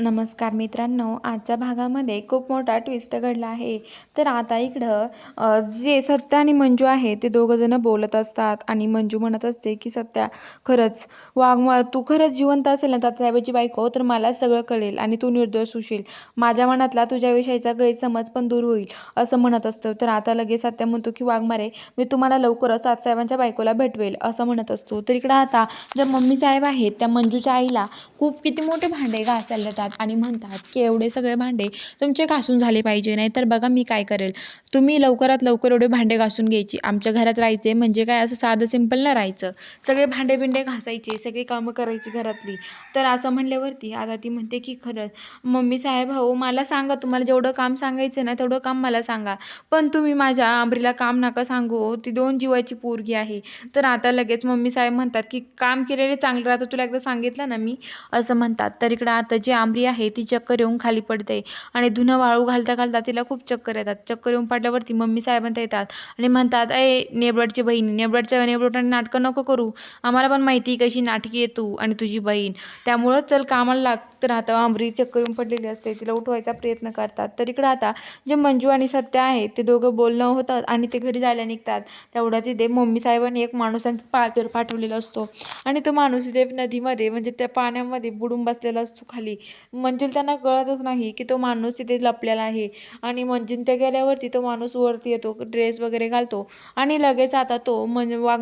नमस्कार मित्रांनो आजच्या भागामध्ये खूप मोठा ट्विस्ट घडला आहे. तर आता इकडं जे सत्या आणि मंजू आहे ते दोघंजणं बोलत असतात आणि मंजू म्हणत असते की सत्या खरंच वाघ तू खरंच जिवंत असेल ना तात्याबाईची बायको तर मला सगळं कळेल आणि तू निर्दोष होशील. माझ्या मनातला तुझ्याविषयीचा गैरसमज पण दूर होईल असं म्हणत असतं. तर आता लगेच सत्या म्हणतो की वाघमारे मी तुम्हाला लवकरच तात्यासाहेबांच्या बायकोला भेटवेल असं म्हणत असतो. तर इकडं आता ज्या मम्मी साहेब आहेत त्या मंजूच्या आईला खूप किती मोठे भांडे घासायला येतात आणि म्हणतात की एवढे सगळे भांडे तुमचे घासून झाले पाहिजे नाही तर बघा मी काय करेल. तुम्ही लवकरात लवकर एवढे भांडे घासून घ्यायची. आमच्या घरात राहायचे म्हणजे काय असं साधं सिंपल न राहायचं. सगळे भांडे बिंडे घासायचे सगळी कामं करायची घरातली. तर असं म्हणल्यावरती आता ती म्हणते की खरंच मम्मी साहेब हो मला सांगा. तुम्हाला जेवढं काम सांगायचं ना तेवढं काम मला सांगा. पण तुम्ही माझ्या आंबरीला काम नका सांगू. ती दोन जीवाची पोरगी आहे. तर आता लगेच मम्मी साहेब म्हणतात की काम केलेले चांगलं राहतं तुला एकदा सांगितलं ना मी? असं म्हणतात. तर इकडं आता जे आम आंबरी आहे ती चक्कर येऊन खाली पडते. आणि धुणं वाळू घालता घालता तिला खूप चक्कर येतात. चक्कर येऊन पडल्यावरती मम्मी साहेबांना येतात आणि म्हणतात ए नेबडची बहीण नेबडच्या नेबडटाने नाटकं नको करू. आम्हाला पण माहिती आहे कशी नाटकी आहे तू आणि तुझी बहीण. त्यामुळं चल कामाला लागत राहतं. आंबरी चक्कर येऊन पडलेली असते. तिला उठवायचा प्रयत्न करतात. तर इकडं आता जे मंजू आणि सत्य आहे ते दोघं बोलणं होतात आणि ते घरी जायला निघतात. तेवढ्या तिथे मम्मी साहेबांनी एक माणूस त्यांच्या पाळतीवर पाठवलेला असतो. आणि तो माणूस तिथे नदीमध्ये म्हणजे त्या पाण्यामध्ये बुडून बसलेला असतो खाली. म्हणजे त्यांना कळतच नाही की तो माणूस तिथे लपलेला आहे. आणि मंजून ते गेल्यावरती तो माणूस वरती येतो ड्रेस वगैरे घालतो आणि लगेच आता तो म्हणजे वाघ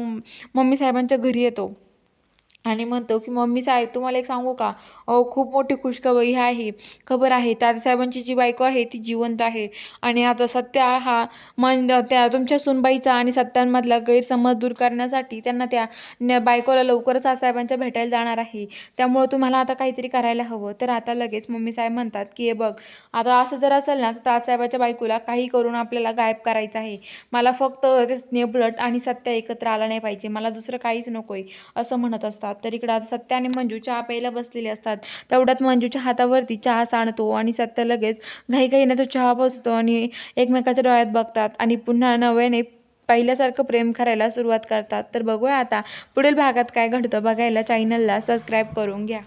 मम्मी साहेबांच्या घरी येतो. आणि म्हणतो की मम्मी साहेब तुम्हाला एक सांगू का? अहो खूप मोठी खुशखबरी आहे. खबर आहे तारसाहेबांची जी बायको आहे ती जिवंत आहे. आणि आता सत्या हा मन त्या तुमच्या सुनबाईचा आणि सत्यांमधला गैरसमज दूर करण्यासाठी त्यांना त्या बायकोला लवकरच आसाहेबांच्या भेटायला जाणार आहे. त्यामुळं तुम्हाला आता काहीतरी करायला हवं. तर आता लगेच मम्मी साहेब म्हणतात की हे बघ आता असं जर असेल ना तर तारसाहेबाच्या बायकोला काही करून आपल्याला गायब करायचं आहे. मला फक्त ते स्नेबलट आणि सत्या एकत्र आला नाही पाहिजे. मला दुसरं काहीच नको आहे असं म्हणत असतात. असतात. तर इकडं आता सत्या आणि मंजू चहा प्यायला बसलेले असतात. तेवढ्यात मंजूच्या हातावरती चहा सांडतो आणि सत्य लगेच घाईघाईने तो चहा बसतो आणि एकमेकाच्या डोळ्यात बघतात आणि पुन्हा नव्याने पहिल्यासारखं प्रेम करायला सुरुवात करतात. तर बघूया आता पुढील भागात काय घडतं बघायला. चॅनलला सबस्क्राईब करून घ्या.